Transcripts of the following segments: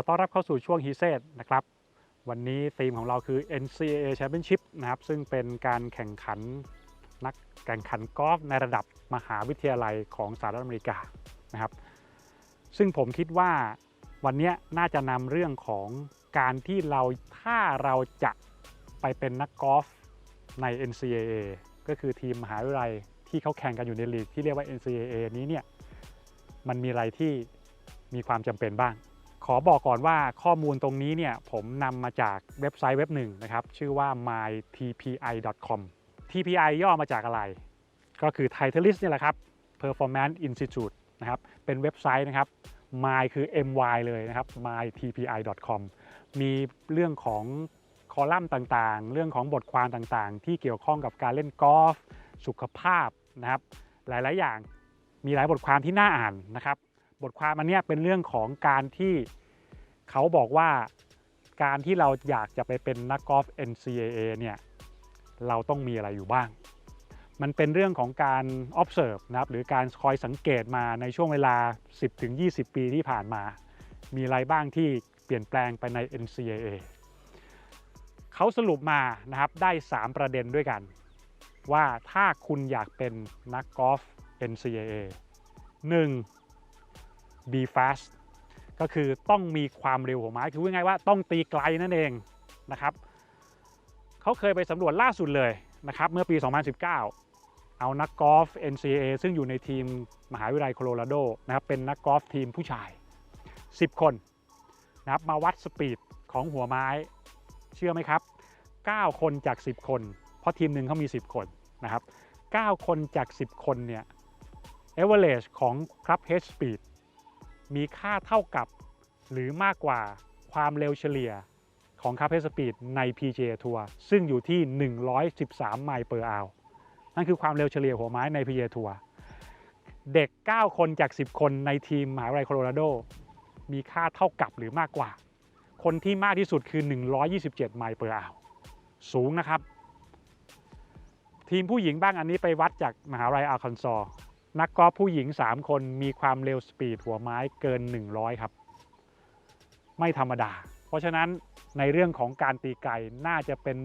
อต้อนรับเข้าสู่ช่วงฮีเซตนะครับ วันนี้ธีมของเราคือ NCAA Championship นะครับ ซึ่งเป็นการแข่งขันนักแข่งขันกอล์ฟในระดับมหาวิทยาลัยของสหรัฐอเมริกานะครับ ซึ่งผมคิดว่าวันนี้น่าจะนำเรื่องของการที่เราถ้าเราจะไปเป็นนักกอล์ฟใน NCAA ก็คือทีมมหาวิทยาลัยที่เขาแข่งกันอยู่ในลีกที่เรียกว่า NCAA นี้เนี่ยมันมีอะไรที่มีความจำเป็นบ้าง อบอกก่อนว่าข้อมูลตรงนี้เนี่ยผมนำมาจากเว็บไซต์เว็บหนึ่งนะครับ ชื่อว่า mytpi.com TPI ย่อมาจากอะไร ก็คือ Titleist เนี่ยแหละครับ Performance Institute นะครับ เป็นเว็บไซต์นะครับ my คือ my เลยนะครับ mytpi.com มีเรื่องของคอลัมน์ต่างๆ เรื่องของบทความต่างๆ ที่เกี่ยวข้องกับการเล่นกอล์ฟสุขภาพนะครับ หลายๆอย่างมีหลายบทความที่น่าอ่านนะครับ บทความอันเนี้ยเป็นเรื่องของการที่ เขาบอกว่าการที่เราอยากจะไปเป็นนักกอล์ฟ NCAA เนี่ยเราต้องมีอะไรอยู่บ้าง มันเป็นเรื่องของการ observe นะครับหรือการคอยสังเกตมาในช่วงเวลา 10-20 ปีที่ผ่านมา มีอะไรบ้างที่เปลี่ยนแปลงไปใน NCAA เขาสรุปมานะครับได้ 3 ประเด็นด้วยกัน ว่าถ้าคุณอยากเป็นนักกอล์ฟ NCAA 1. be fast ก็คือต้องมีความเร็วหัวไม้คือว่าไงายว่าต้องตีไกลนั่นเองนะครับเขาเคยไปสำรวจล่าสุดเลยนะครับเมื่อปี 2019 เอานักกอล์ฟ NCAA ซึ่งอยู่ในทีมมหาวิทยาลัยโคโลราโดนะครับเป็นนักกอล์ฟทีมผู้ชาย 10 คนนะครับมาวัดสปีดของหัวไม้เชื่อไหมครับ 9 คนจาก 10 คน เพราะทีมหนึ่งเขามี 10 คนนะครับ 9 คนจาก 10 คนเนี่ย average ของ club head speed มีค่าเท่ากับหรือมากกว่าความเร็วเฉลี่ยของ club head speed ใน PGA Tour ซึ่งอยู่ที่ 113 ไมล์ per hour นั่นคือความเร็วเฉลี่ยหัวไม้ใน PGA Tour เด็ก 9 คนจาก 10 คนในทีมมหาวิทยาลัยโคโลราโด มีค่าเท่ากับหรือมากกว่า คนที่มากที่สุดคือ 127 ไมล์ per hour สูงนะครับ ทีมผู้หญิงบ้างอันนี้ไปวัดจากมหาวิทยาลัยอาร์คันซอ นักกอล์ฟผู้หญิง 3 คนมีความเร็วสปีดหัวไม้เกิน 100 ครับ ไม่ธรรมดา เพราะฉะนั้นในเรื่องของการตีไกลน่าจะเป็น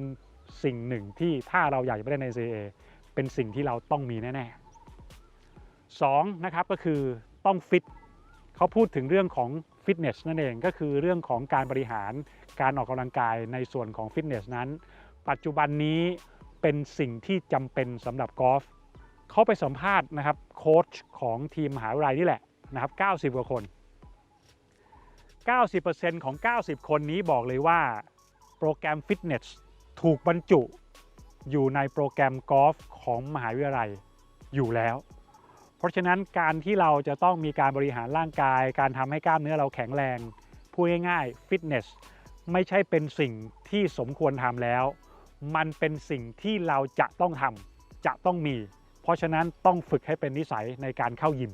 สิ่งหนึ่งที่ถ้าเราอยากจะไปเล่นใน CA เป็นสิ่งที่เราต้องมีแน่ๆสองนะครับก็คือต้องฟิตเขาพูดถึงเรื่องของฟิตเนสนั่นเองก็คือเรื่องของการบริหารการออกกำลังกายในส่วนของฟิตเนสนั้น ปัจจุบันนี้เป็นสิ่งที่จำเป็นสำหรับกอล์ฟ เขาไปสัมภาษณ์นะครับโค้ชของทีมมหาวิทยาลัยนี่แหละนะครับ 90 กว่าคน 90%ของ 90 คนนี้บอกเลยว่า โปรแกรมฟิตเนสถูกบรรจุอยู่ในโปรแกรมกอล์ฟของมหาวิทยาลัยอยู่แล้ว เพราะฉะนั้นการที่เราจะต้องมีการบริหารร่างกาย การทำให้กล้ามเนื้อเราแข็งแรง พูดง่ายๆฟิตเนสไม่ใช่เป็นสิ่งที่สมควรทำแล้ว มันเป็นสิ่งที่เราจะต้องทำจะต้องมี เพราะฉะนั้นต้องฝึกให้เป็นนิสัยในการเข้ายิม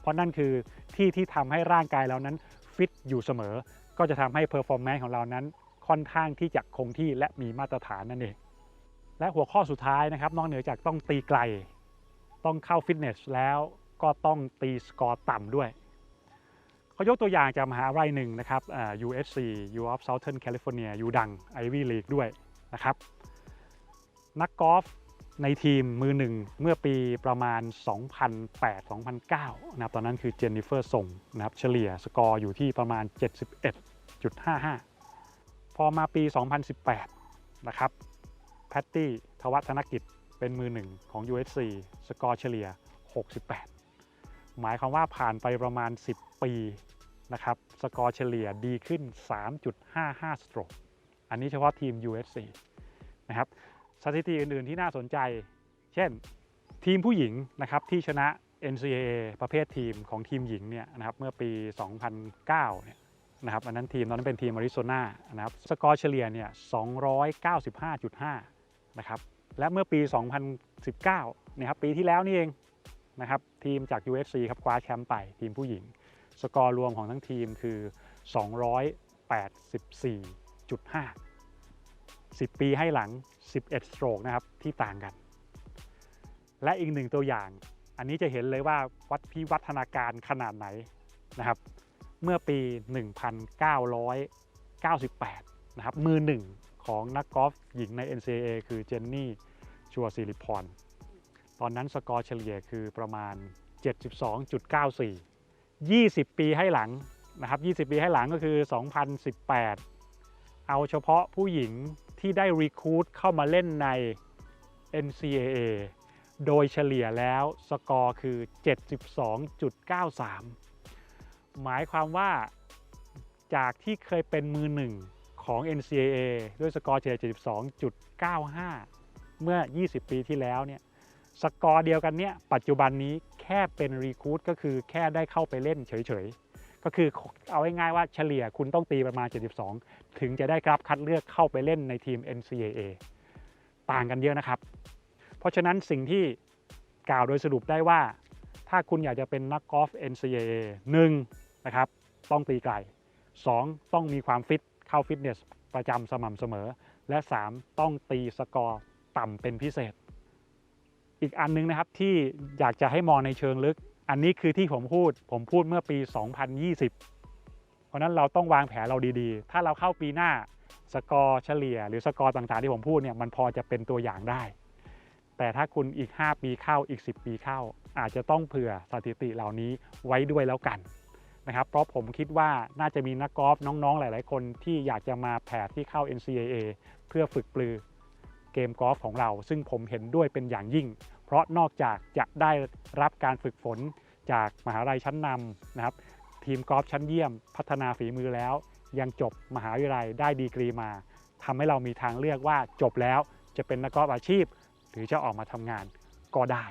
เพราะนั่นคือที่ที่ทำให้ร่างกายเรานั้นฟิตอยู่เสมอ ก็จะทำให้เพอร์ฟอร์แมนซ์ของเรานั้นค่อนข้างที่จะคงที่และมีมาตรฐานนั่นเอง และหัวข้อสุดท้ายนะครับ นอกเหนือจากต้องตีไกล ต้องเข้าฟิตเนสแล้วก็ต้องตีสกอร์ต่ำด้วยเขายกตัวอย่างจากมหาวิทยาลัยหนึ่งนะครับ USC U of Southern California ยูดัง Ivy League ด้วยนะครับ นักกอล์ฟ ในทีมมือหนึ่งเมื่อปีประมาณ 2008-2009 นะครับตอนนั้นคือเจนนิเฟอร์ส่งนะครับเฉลี่ยสกอร์อยู่ที่ประมาณ 71.55 พอมาปี 2018 นะครับแพตตี้ทวัฒนกิจเป็นมือหนึ่งของ USC สกอร์เฉลี่ย 68 หมายความว่าผ่านไปประมาณ 10 ปีนะครับสกอร์เฉลี่ยดีขึ้น 3.55 สโตรกอันนี้เฉพาะทีม USC นะครับ สถิติอื่น ๆ ที่น่าสนใจ เช่น ทีมผู้หญิงนะครับที่ชนะ NCAA ประเภททีมของทีมหญิงเนี่ยนะครับเมื่อปี 2009เนี่ยนะครับอันนั้นทีมตอนนั้นเป็นทีมอาริโซนานะครับสกอร์เฉลี่ยเนี่ย 295.5 นะครับและเมื่อปี 2019เนี่ยครับปีที่แล้วนี่เองนะครับทีมจาก UFC ครับคว้าแชมป์ไปทีมผู้หญิง สกอร์รวมของทั้งทีมคือ 284.5 10 ปีให้หลัง 11สโตรกนะครับที่ต่างกัน และอีกหนึ่งตัวอย่าง อันนี้จะเห็นเลยว่าวัดพิวัฒนาการขนาดไหนนะครับ เมื่อปี 1998 นะครับ มือหนึ่งของนักกอล์ฟหญิงใน NCAA คือเจนนี่ชัวร์สิริพร ตอนนั้นสกอร์เฉลี่ยคือประมาณ 72.94 20 ปีให้หลังนะครับ 20 ปีให้หลังก็คือ 2018 เอาเฉพาะผู้หญิง ที่ได้รีคูดเข้ามาเล่นใน NCAA โดยเฉลี่ยแล้วสกอร์คือ 72.93 หมายความว่าจากที่เคยเป็นมือหนึ่งของ NCAA ด้วยสกอร์เฉลี่ย 72.95 เมื่อ 20 ปีที่แล้วเนี่ยสกอร์เดียวกันเนี่ยปัจจุบันนี้แค่เป็นรีคูดก็คือแค่ได้เข้าไปเล่นเฉยๆ ก็คือเอาง่ายๆว่าเฉลี่ยคุณต้องตีประมาณ 72 ถึงจะได้รับคัดเลือกเข้าไปเล่นในทีม NCAA ต่างกันเยอะนะครับ เพราะฉะนั้นสิ่งที่กล่าวโดยสรุปได้ว่า ถ้าคุณอยากจะเป็นนักกอล์ฟ NCAA 1นะครับต้องตีไกล 2 ต้องมีความฟิตเข้าฟิตเนสประจำสม่ำเสมอ และ 3 ต้องตีสกอร์ต่ำเป็นพิเศษ อีกอันนึงนะครับที่อยากจะให้มองในเชิงลึก อันนี้คือที่ผมพูด ผมพูดเมื่อปี 2020 เพราะนั้นเราต้องวางแผนเราดีๆ ถ้าเราเข้าปีหน้าสกอร์เฉลี่ย หรือสกอร์ต่างๆ ที่ผมพูดเนี่ยมันพอจะเป็นตัวอย่างได้ แต่ถ้าคุณอีก 5 ปีเข้าอีก 10 ปีเข้า อาจจะต้องเผื่อสถิติเหล่านี้ไว้ด้วยแล้วกันนะครับ เพราะผมคิดว่าน่าจะมีนักกอล์ฟน้องๆ หลาย ๆ คนที่อยากจะมาแผดที่เข้า NCAA เพื่อฝึกปลือเกมกอล์ฟของเรา ซึ่งผมเห็นด้วยเป็นอย่างยิ่ง ราะนอกจากจะได้รับการฝึกฝนจากมหาลัยชั้นนำนะครับ ทีมกอล์ฟชั้นเยี่ยม พัฒนาฝีมือแล้ว ยังจบมหาวิทยาลัยได้ดีกรีมาทำให้เรามีทางเลือกว่าจบแล้วจะเป็นนักกอล์ฟอาชีพ หรือจะออกมาทำงานก็ได้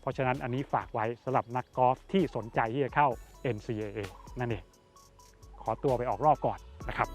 เพราะฉะนั้นอันนี้ฝากไว้สำหรับนักกอล์ฟที่สนใจที่จะเข้า NCAA นั่นเองขอตัวไปออกรอบก่อนนะครับ